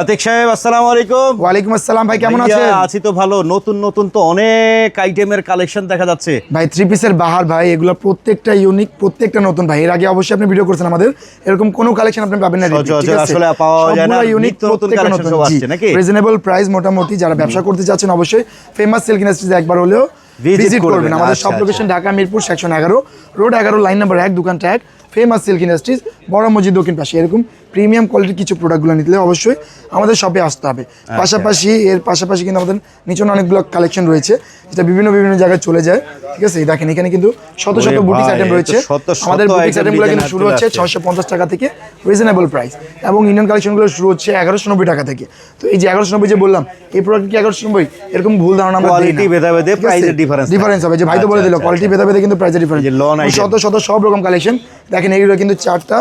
আতিক সাহেব আসসালামু আলাইকুম। ওয়ালাইকুম আসসালাম ভাই কেমন আছেন? আছি তো ভালো। নতুন নতুন তো অনেক আইটেমের কালেকশন দেখা যাচ্ছে। ভাই থ্রি পিসের বাহার ভাই এগুলো প্রত্যেকটা ইউনিক প্রত্যেকটা নতুন ভাই। এর আগে অবশ্যই আপনি ভিডিও করছেন আমাদের। এরকম কোনো কালেকশন আপনি পাবেন না? আসলে পাওয়া যায় না, ইউনিক নিত্য নতুন collection সব আসছে, নাকি? রিজনেবল প্রাইস মোটামুটি যারা ব্যবসা করতে চাচ্ছেন অবশ্যই ফেমাস সিল্ক ইন্ডাস্ট্রিজ একবার হলেও ভিজিট করবেন, আমাদের আচ্ছা, সব আচ্ছা। লোকেশন ঢাকা মিরপুর সেকশন এগারো রোড এগারো লাইন নাম্বার এক দোকানটা এক। ফেমাস সিল্ক ইন্ডাস্ট্রিজ বড় মসজিদ দক্ষিণ পাশে। এরকম প্রিমিয়াম কোয়ালিটির কিছু প্রোডাক্টগুলো নিতে অবশ্যই আমাদের শপে আসতে হবে। আচ্ছা। পাশাপাশি এর পাশাপাশি কিন্তু আমাদের নিচনে অনেকগুলো কালেকশন রয়েছে যেটা বিভিন্ন বিভিন্ন জায়গায় চলে যায়। ঠিক আছে? এই দেখেন এখানে কিন্তু শত শত ওরে বুটিক্স আইটেম রয়েছে। আমাদের বুটিক্স আইটেমগুলো কিন্তু শুরু হচ্ছে ছশো পঞ্চাশ টাকা থেকে রিজনেবল প্রাইস এবং ইন্ডিয়ান কালেকশনগুলো শুরু হচ্ছে এগারোশো নব্বই টাকা থেকে। তো এই যে এগারোশো নব্বই যে বললাম এই প্রোডাক্ট কি এগারোশো নব্বই? এরকম ভুল ধারণা আমরা Quality ভেদাভেদে এর difference ডিফারেন্স হবে। যে ভাই তো বলে আচ্ছা, দিল আচ্ছা, কোয়ালিটি ভেদা ভেদে কিন্তু প্রাইসের ডিফারেন্স। শত শত সব রকম কালেকশন দেখেন এইগুলো কিন্তু চারটা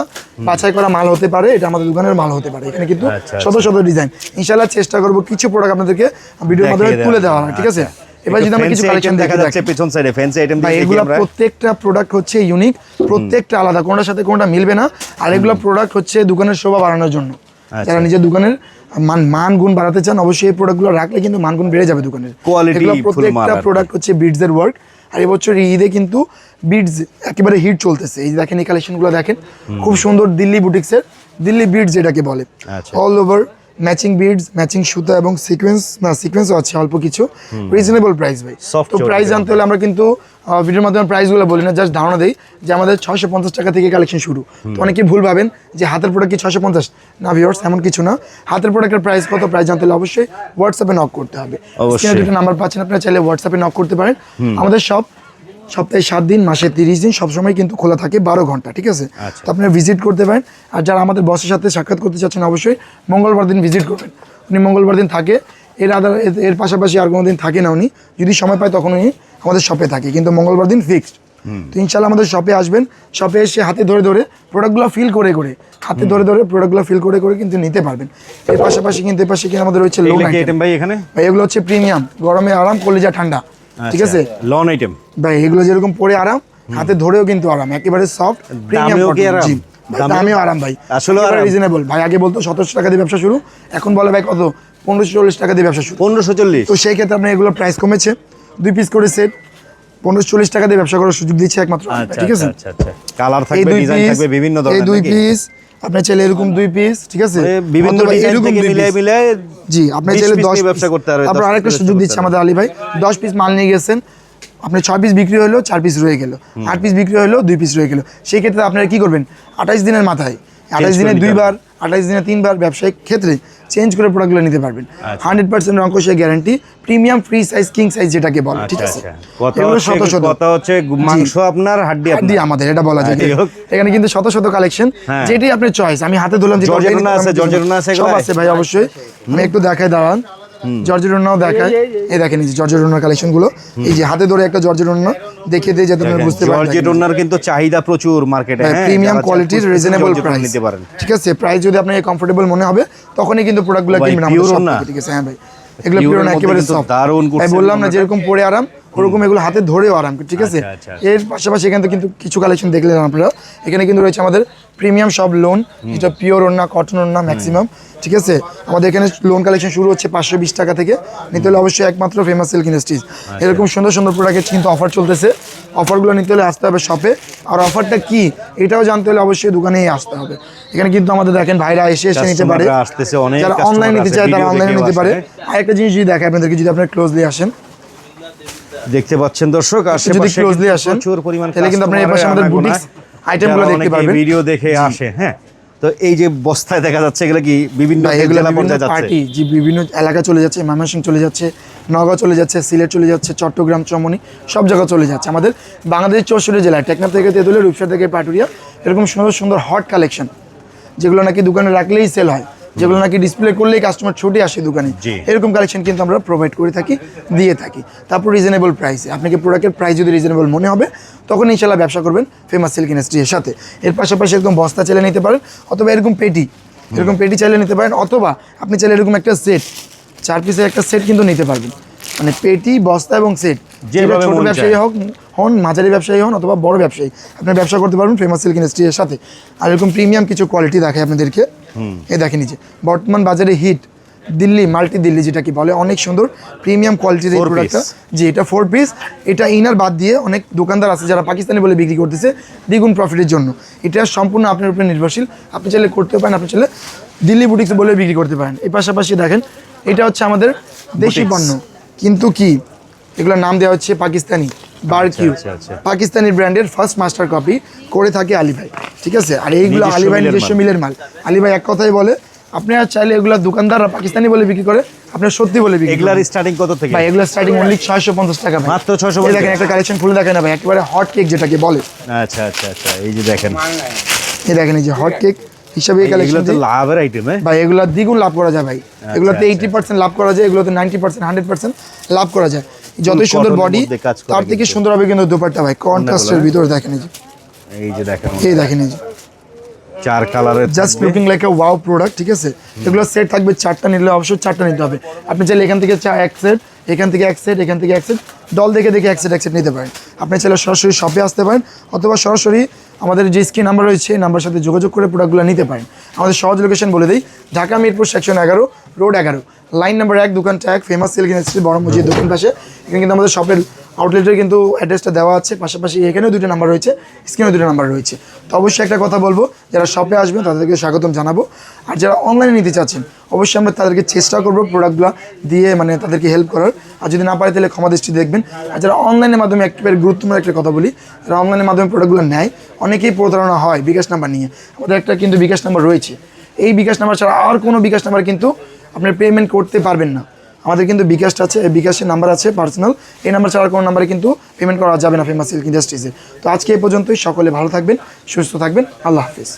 বাছাই করা মাল হতে পারে এটা আমাদের দোকানের মাল হতে পারে। এখানে কিন্তু আচ্ছা, শত শত ডিজাইন। ইনশাল্লাহ চেষ্টা করব কিছু প্রোডাক্ট আপনাদেরকে ভিডিওর মাধ্যমে তুলে দেওয়া। হয় ঠিক আছে? এবার যদি আমরা কিছু কালেকশন দেখা যাচ্ছে পিছন সাইডে ফ্যান্সি আইটেম দিয়ে এগুলো প্রত্যেকটা প্রোডাক্ট হচ্ছে ইউনিক প্রত্যেকটা আলাদা। কোনটার সাথে কোনটা মিলবে না। আর এগুলো প্রোডাক্ট হচ্ছে দোকানের শোভা বাড়ানোর জন্য। আচ্ছা। যারা নিজের দোকানের মান মান গুণ বাড়াতে চান অবশ্যই এই প্রোডাক্টগুলো রাখলে কিন্তু মান গুণ বেড়ে যাবে দোকানের full প্রত্যেকটা। প্রোডাক্ট হচ্ছে বিডস এর ওয়ার্ক আর এবছর ঈদে কিন্তু বিডস একেবারে হিট চলতেছে। এই দেখেন এই কালেকশনগুলো দেখেন খুব সুন্দর দিল্লি বুটিক্সের দিল্লি বিডস যেটাকে বলে। All over matching beads matching সুতা এবং সিকোয়েন্স না সিকোয়েন্সও আছে অল্প কিছু। রিজনেবল প্রাইস ভাই। তো প্রাইস জানতে হলে আমরা কিন্তু ভিডিওর মাধ্যমে প্রাইসগুলো বলি না জাস্ট ধারণা দিই যে আমাদের ছশো পঞ্চাশ টাকা থেকে কালেকশন শুরু। তো অনেকে ভুল ভাবেন যে হাতের প্রোডাক্ট কি ছশো পঞ্চাশ? না ভিওর্স এমন কিছু না। হাতের প্রোডাক্টের প্রাইস কত? প্রাইস জানতে হলে অবশ্যই হোয়াটসঅ্যাপে নক করতে হবে। দুটো নাম্বার পাচ্ছেন আপনারা চাইলে হোয়াটসঅ্যাপে নক করতে পারেন। আমাদের সব সপ্তাহে সাত দিন মাসে তিরিশ দিন সবসময় কিন্তু খোলা থাকে বারো ঘণ্টা ঠিক আছে? আচ্ছা। তো আপনারা ভিজিট করতে পারেন। আর যারা আমাদের বসের সাথে সাক্ষাৎ করতে চাচ্ছেন অবশ্যই মঙ্গলবার দিন ভিজিট করবেন। উনি মঙ্গলবার দিন থাকে। এর আদার এর- এর পাশাপাশি আর কোনো দিন থাকে না উনি। যদি সময় পায় তখন উনি আমাদের শপে থাকে কিন্তু মঙ্গলবার দিন ফিক্সড তো ইনশাল্লাহ আমাদের শপে আসবেন শপে এসে হাতে ধরে ধরে প্রোডাক্টগুলো ফিল করে করে হাতে ধরে ধরে প্রোডাক্টগুলো ফিল করে করে কিন্তু নিতে পারবেন। এর পাশাপাশি কিন্তু এর পাশে কিন্তু আমাদের রয়েছে লোন আইটেম ভাই এখানে? ভাই এগুলো হচ্ছে প্রিমিয়াম গরমে আরাম কলিজা ঠান্ডা ঠিক আছে? লন আইটেম ভাই এগুলো যেরকম পরে আরাম হাতে ধরেও কিন্তু আরাম একেবারে সফট প্রিমিয়াম দামেও? আরাম? ভাই আরাম? রিজনেবল ভাই আগে বলতো সতেরোশো টাকা দিয়ে ব্যবসা শুরু এখন বলে ভাই কত? পনেরোশো চল্লিশ টাকা দিয়ে ব্যবসা শুরু। পনেরোশো চল্লিশ। তো সেই ক্ষেত্রে আপনার এগুলো প্রাইস কমেছে। দুই পিস করে সেট পনেরো চল্লিশ টাকা দিয়ে ব্যবসা করার সুযোগ দিচ্ছে একমাত্র। আচ্ছা ঠিক আছে? আচ্ছা আচ্ছা কালার থাকবে ডিজাইন থাকবে বিভিন্ন এই ধরনের দুই পিস আপনার চাইলে এরকম দুই পিস ঠিক আছে? বিভিন্ন ডিজাইন এরকম থেকে মিলিয়ে মিলিয়ে জি আপনি 20 চাইলে ব্যবসা করতে পারবে, তারপর আরেকটা সুযোগ দিচ্ছে আমাদের আলী ভাই। দশ পিস মাল নিয়ে গেছেন আপনি ছয় পিস বিক্রি হলো চার পিস রয়ে গেল। আট পিস বিক্রি হলো দুই পিস রয়ে গেল। সেই ক্ষেত্রে আপনারা কি করবেন? আঠাইশ দিনের মাথায় আঠাইশ করে দিনে দুইবার আঠাইশ দিনে তিনবার ব্যবসায়িক ক্ষেত্রে চেঞ্জ করে প্রোডাক্টগুলো নিতে পারবেন। আচ্ছা। Hundred percent অঙ্কশের guarantee premium free size king size যেটাকে বলে ঠিক আচ্ছা আছে আচ্ছা হচ্ছে শত শত। কথা হচ্ছে মাংস আপনার হাড্ডি হাড্ডি আমাদের এটা বলা যায়। এখানে কিন্তু শত শত কালেকশন হ্যাঁ। যেটাই আপনার চয়েস আমি হাতে ধরলাম যে আছে, আছে সব আছে ভাই অবশ্যই। আমি একটু দেখাই দাঁড়ান। জর্জেট দেখায় এই দেখেন এই যে কালেকশনগুলো। এই যে হাতে ধরে একটা জর্জেট ওড়না দেখিয়ে দিয়ে যাতে আপনারা বুঝতে পারেন জর্জেট ওনার কিন্তু চাহিদা প্রচুর মার্কেটে হ্যাঁ প্রিমিয়াম কোয়ালিটির রিজনেবল প্রাইস নিতে পারেন। ঠিক আছে প্রাইস যদি আপনার কমফোর্টেবল মনে হবে তখনই কিন্তু প্রোডাক্টগুলো কিনবেন আমাদের ঠিক আছে হ্যাঁ ভাই। এগুলো পিওর না একেবারে সফট দারুণ আমি বললাম না যেরকম পরে আরাম ওরকম এগুলো হাতে ধরেও আরাম ঠিক আছে? আচ্ছা, আচ্ছা, এর পাশাপাশি এখানে কিন্তু কিছু কালেকশন দেখলেন আপনারা এখানে কিন্তু রয়েছে আমাদের প্রিমিয়াম সব লোন যেটা পিওর ওড়না কটন ওড়না ম্যাক্সিমাম ঠিক আছে? আমাদের এখানে লোন কালেকশন শুরু হচ্ছে পাঁচশো বিশ টাকা থেকে। নিতে হলে অবশ্যই একমাত্র ফেমাস সিল্ক ইন্ডাস্ট্রিজ এরকম সুন্দর সুন্দর প্রোডাক্টের কিন্তু অফার চলতেছে। অফারগুলো নিতে হলে আসতে হবে শপে আর অফারটা কি? এটাও জানতে হলে অবশ্যই দোকানেই আসতে হবে। এখানে কিন্তু আমাদের দেখেন ভাইরা এসে এসে নিতে পারে। যারা অনলাইন নিতে চায় তারা অনলাইনে নিতে পারে। আসে। আরেকটা জিনিস যদি দেখে আপনাদেরকে যদি আপনারা ক্লোজলি আসেন। দেখতে পাচ্ছেন দর্শক যদি আশেপাশে closely কিন্তু আসেন, প্রচুর পরিমাণ তাহলে কিন্তু আপনার এই পাশে আমাদের boutiques item গুলো দেখতে পারবেন। ভিডিও দেখে আসে হ্যাঁ? তো এই যে বস্তায় দেখা যাচ্ছে এগুলো কি বিভিন্ন পার্টি যে বিভিন্ন এলাকা চলে যাচ্ছে ময়মনসিং চলে যাচ্ছে নগাঁও চলে যাচ্ছে সিলেট চলে যাচ্ছে চট্টগ্রাম চমনি সব জায়গা চলে যাচ্ছে। আমাদের বাংলাদেশ চৌষট্টি জেলায় টেকনা থেকে তেঁতুলে রূপসা থেকে পাটুরিয়া এরকম সুন্দর সুন্দর হট কালেকশন যেগুলো নাকি দোকানে রাখলেই সেল হয়। যেগুলো নাকি ডিসপ্লে করলেই কাস্টমার ছুটে আসে দোকানে। এরকম কালেকশন কিন্তু আমরা প্রোভাইড করে থাকি দিয়ে থাকি। তারপর রিজনেবল প্রাইসে আপনাকে প্রোডাক্টের প্রাইস যদি রিজনেবল মনে হবে তখন ইনশাল্লাহ ব্যবসা করবেন ফেমাস সিল্ক ইন্ডাস্ট্রির সাথে। এর পাশাপাশি এরকম বস্তা চাইলে নিতে পারেন অথবা এরকম পেটি। এরকম পেটি চাইলে নিতে পারেন অথবা আপনি চাইলে এরকম একটা সেট চার পিসের একটা সেট কিন্তু নিতে পারবেন। মানে পেটি বস্তা এবং সেট যেভাবে ছোট ব্যবসায়ী হোক হন মাঝারি ব্যবসায়ী হন অথবা বড় ব্যবসায়ী আপনি ব্যবসা করতে পারবেন ফেমাস সিল্ক ইন্ডাস্ট্রির সাথে। আর এরকম প্রিমিয়াম কিছু কোয়ালিটি দেখায় আপনাদেরকে। এই দেখেন নিচে বর্তমান বাজারে হিট দিল্লি মাল্টি দিল্লি যেটা কি বলে অনেক সুন্দর প্রিমিয়াম কোয়ালিটির এই প্রোডাক্টটা। জি এটা ফোর পিস এটা ইনার বাদ দিয়ে অনেক দোকানদার আছে যারা পাকিস্তানি বলে বিক্রি করতেছে দ্বিগুণ প্রফিটের জন্য। এটা সম্পূর্ণ আপনার উপরে নির্ভরশীল। আপনি চাইলে করতে পারেন আপনি চাইলে দিল্লি বুটিক্স বলে বিক্রি করতে পারেন। এই পাশাপাশি দেখেন এটা হচ্ছে আমাদের দেশি পণ্য। কিন্তু কি এগুলোর নাম দেওয়া হচ্ছে পাকিস্তানি। বারকিউ। আচ্ছা, আচ্ছা। পাকিস্তানি ব্র্যান্ডের ফার্স্ট মাস্টার কপি করে থাকে আলী ভাই ঠিক আছে? আর এইগুলো নিজস্ব আলী ভাই নিজস্ব মিলের মাল। আলী ভাই এক কথাই বলে চাইলে এগুলো দোকানদাররা পাকিস্তানি বলে বিক্রি করে আপনার সত্যি বলে বিক্রি এগুলার স্টার্টিং কত থেকে? ভাই এগুলো স্টার্টিং অনলি ছয়শো পঞ্চাশ টাকা মাত্র 650 এই দেখেন একটা কালেকশন খুলে দেখেন ভাই একেবারে হট কেক যেটাকে বলে। আচ্ছা আচ্ছা আচ্ছা এই যে দেখেন। এই দেখেন এই যে হট কেক হিসাবে এই এগুলো কালেকশন তো লাভের আইটেম হ্যাঁ? ভাই এগুলো দ্বিগুণ লাভ করা যায় ভাই। এগুলোতে আচ্ছা। এইটি পার্সেন্ট লাভ করা যায় এগুলোতে নাইনটি পার্সেন্ট হান্ড্রেড পার্সেন্ট লাভ করা যায়। যতই সুন্দর বডি তার থেকে সুন্দর হবে কিন্তু দুপাট্টা ভাই। কন্ট্রাস্টের? ভিতরে দেখেন এই যে। এই দেখেন। এই দেখেন এই যে। চার কালারের just looking like a wow product ঠিক আছে? এগুলো সেট থাকবে চারটা নিলে অবশ্যই চারটা নিতে হবে। আপনি চাইলে এখান থেকে চা এক সেট এখান থেকে এক সেট এখান থেকে এক সেট দল দেখে দেখে এক সেট এক সেট নিতে পারেন। আপনি চাইলে সরাসরি শপে আসতে পারেন অথবা সরাসরি আমাদের যে স্ক্রিন নাম্বার রয়েছে নাম্বার সাথে যোগাযোগ করে প্রোডাক্টগুলো নিতে পারেন। আমাদের সহজ লোকেশন বলে দিই ঢাকা মিরপুর সেকশন এগারো রোড এগারো। লাইন নাম্বার এক দোকানটা এক ফেমাস সিল্ক ইন্ডাস্ট্রি বড় মসজিদ দোকান পাশে। এখানে কিন্তু আমাদের শপের আউটলেটের কিন্তু অ্যাড্রেসটা দেওয়া আছে। পাশাপাশি এখানেও দুটো নাম্বার রয়েছে স্ক্রিনেও দুটো নাম্বার রয়েছে। তো অবশ্যই একটা কথা বলব, যারা শপে আসবেন তাদেরকে স্বাগতম জানাব। আর যারা অনলাইনে নিতে চাচ্ছেন, অবশ্যই আমরা তাদেরকে চেষ্টা করব প্রোডাক্টগুলো দিয়ে মানে তাদেরকে হেল্প করার। আর যদি না পারে তাহলে ক্ষমা দৃষ্টি দেখবেন। আর যারা অনলাইনের মাধ্যমে একেবারে গুরুত্বপূর্ণ একটা কথা বলি, যারা অনলাইনের মাধ্যমে প্রোডাক্টগুলো নেয়, অনেকেই প্রতারণা হয় বিকাশ নাম্বার নিয়ে। আমাদের একটা কিন্তু বিকাশ নাম্বার রয়েছে। এই বিকাশ নাম্বার ছাড়া আর কোনো বিকাশ নাম্বার কিন্তু আপনার পেমেন্ট করতে পারবেন না। আমাদের কিন্তু বিকাশটা আছে বিকাশের নাম্বার আছে পার্সোনাল এই নাম্বার ছাড়া কোনো নাম্বারে কিন্তু পেমেন্ট করা যাবে না ফেমাস সিল্ক ইন্ডাস্ট্রিজে তো আজকে এই পর্যন্তই, সকলে ভালো থাকবেন, সুস্থ থাকবেন, আল্লাহ হাফিজ।